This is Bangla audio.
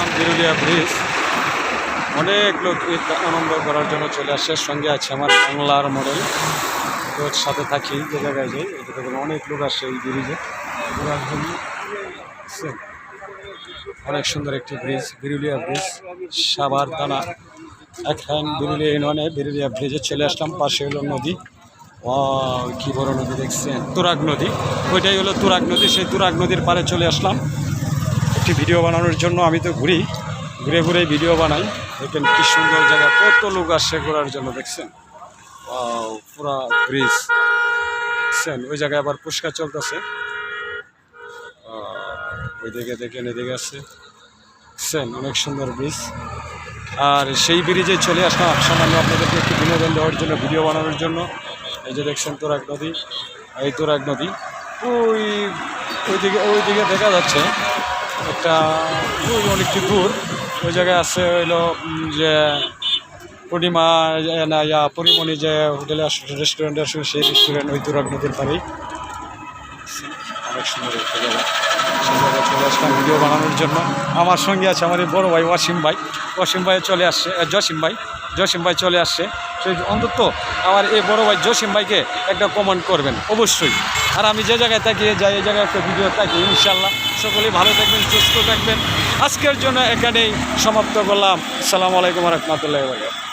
আসলাম বিরুলিয়া ব্রিজ। অনেক লোক ঈদ আনন্দ করার জন্য চলে আসছে সঙ্গে আছে আমার বাংলার মডেল তোর সাথে থাকি, যে জায়গায় যাই থেকে অনেক লোক আসে এই ব্রিজে। ঘোরার জন্য অনেক সুন্দর একটি ব্রিজ বিরুলিয়া ব্রিজ সাবার দানা এখন বিরুলিয়া ইউনিয়নে বিরুলিয়া ব্রিজে চলে আসলাম, পাশে হলো নদী। ও কি বড় নদী দেখছেন। তুরাগ নদী। ওইটাই হলো তুরাগ নদী। সেই তুরাগ নদীর পাড়ে চলে আসলাম। একটি ভিডিও বানানোর জন্য আমি তো ঘুরি। ঘুরে ঘুরে ভিডিও বানাই। দেখেন কি সুন্দর জায়গা, কত লোক আসছে ঘোরার জন্য, দেখছেন? পুরা ব্রিজ। দেখছেন? ওই জায়গায় আবার পুষ্কার চলতেছে। ওই দিকে দেখেন, এদিকে আছে। দেখছেন? অনেক সুন্দর ব্রিজ। আর সেই ব্রিজে চলে আসলাম। সামান্য আপনাদেরকে একটু বিনোদন দেওয়ার জন্য, ভিডিও বানানোর জন্য। এই যে দেখছেন তোরাক নদী? এই তোরাক নদী। ওই, ওইদিকে ওইদিকে দেখা যাচ্ছে। একটা অনেকটি দূর ওই জায়গায় আছে হইল যে পূর্ণিমা না, ইয়া পরিমণি যে হোটেলে রেস্টুরেন্টে আসে, সেই রেস্টুরেন্ট ওই তুরাগ নদীর পাড়েই। অনেক সুন্দর একটা জায়গা। সেই জায়গায় চলে আসলাম ভিডিও বানানোর জন্য। আমার সঙ্গে আছে আমার এই বড় ভাই ওয়াসিম ভাই। ওয়াসিম ভাই চলে আসছে জসিম ভাই। জসিম ভাই চলে আসছে। সেই অন্তত আমার এই বড় ভাই জসিম ভাইকে একটা কমেন্ট করবেন, অবশ্যই। আর আমি যে জায়গায় তাকিয়ে যাই এই জায়গায় একটা ভিডিও থাকি ইনশাল্লাহ সকলেই ভালো থাকবেন, সুস্থ থাকবেন। আজকের জন্য এখানেই সমাপ্ত করলাম। আসসালামু আলাইকুম রহমতুল্লাহ